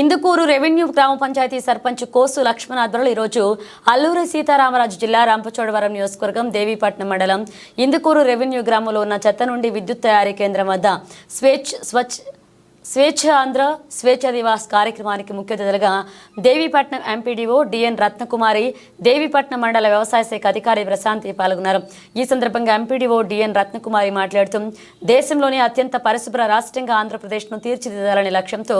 Indukuru revenue గ్రామ పంచాయతీ సర్పంచ్ కోసు లక్ష్మణ్ ఆధ్వర్యంలో ఈరోజు అల్లూరి సీతారామరాజు జిల్లా రంపచోడవరం నియోజకవర్గం దేవీపట్నం మండలం. ఇందుకూరు రెవెన్యూ గ్రామంలో ఉన్న చెత్త నుండి విద్యుత్ తయారీ కేంద్రం వద్ద స్వేచ్ఛ స్వచ్ఛ స్వేచ్ఛ ఆంధ్ర స్వేచ్ఛ దివాస్ కార్యక్రమానికి ముఖ్య అతిథులుగా Devipatnam MPDO D N Ratnakumari Devipatnam మండల వ్యవసాయ శాఖ అధికారి ప్రశాంతి పాల్గొన్నారు. ఈ సందర్భంగా ఎంపీడీఓ డిఎన్ రత్నకుమారి మాట్లాడుతూ దేశంలోని అత్యంత పరిశుభ్ర రాష్ట్రంగా ఆంధ్రప్రదేశ్ను తీర్చిదిద్దాలనే లక్ష్యంతో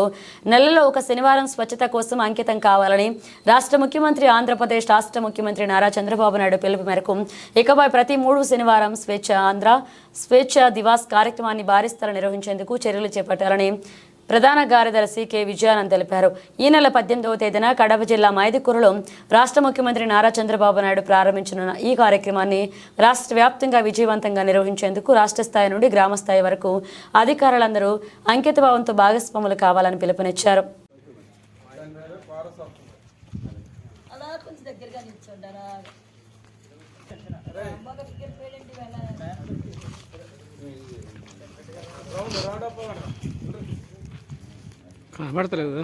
నెలలో ఒక శనివారం స్వచ్ఛత కోసం అంకితం కావాలని రాష్ట్ర ముఖ్యమంత్రి ఆంధ్రప్రదేశ్ రాష్ట్ర ముఖ్యమంత్రి నారా చంద్రబాబు నాయుడు పిలుపు మేరకు ఇకపై ప్రతి మూడు శనివారం స్వేచ్ఛ ఆంధ్ర స్వేచ్ఛ దివాస్ కార్యక్రమాన్ని భారీ స్థాయిలో నిర్వహించేందుకు చర్యలు చేపట్టాలని ప్రధాన కార్యదర్శి కె. విజయానంద్ తెలిపారు. ఈ నెల పద్దెనిమిదవ తేదీన కడప జిల్లా మైదుకూరులో రాష్ట్ర ముఖ్యమంత్రి నారా చంద్రబాబు నాయుడు ప్రారంభించనున్న ఈ కార్యక్రమాన్ని రాష్ట్ర వ్యాప్తంగా విజయవంతంగా నిర్వహించేందుకు రాష్ట్ర స్థాయి నుండి గ్రామ స్థాయి వరకు అధికారులందరూ అంకితభావంతో భాగస్వాములు కావాలని పిలుపునిచ్చారు. కనబడతలేదు.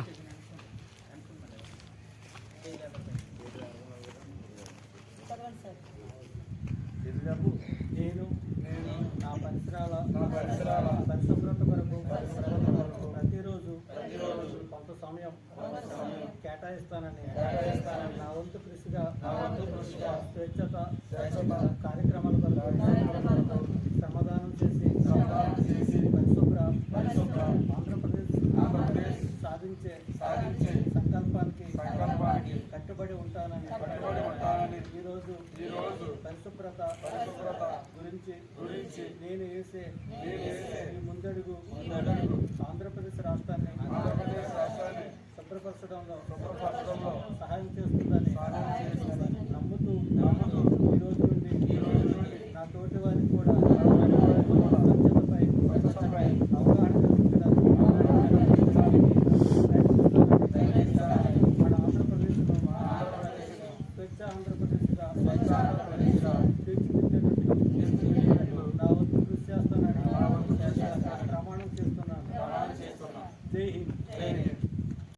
నేను నేను నా పరిసరాల నా పరిసరాల పరిశుభ్రత కొరకు పరిశుభ్రత ప్రతిరోజు ప్రతిరోజు కొంత సమయం కొంత సమయం కేటాయిస్తానని కేటాయిస్తానని నా వంతు కృషిగా నా వంతు కృషిగా స్వేచ్ఛత స్వేచ్ఛత కార్యక్రమాల కొరకు శ్రమదానం చేసి శ్రమదానం చేసి పరిశుభ్ర పరిశుభ్ర ఆంధ్రప్రదేశ్ ఆంధ్రప్రదేశ్ సాధించే సాధించే సంకల్పానికి సంకల్పానికి కట్టుబడి ఉంటానని కట్టుబడి ఉంటానని ఈరోజు ఈరోజు పరిశుభ్రత పరిశుభ్రత గురించి గురించి నేను వేసే నేను వేసే ఈ ముందడుగు ముందడుగు ఆంధ్రప్రదేశ్ రాష్ట్రాన్ని ఆంధ్రప్రదేశ్ రాష్ట్రాన్ని శుభ్రపరచడంలో శుభ్రపరచడంలో సహాయం చేస్తుందని సహాయం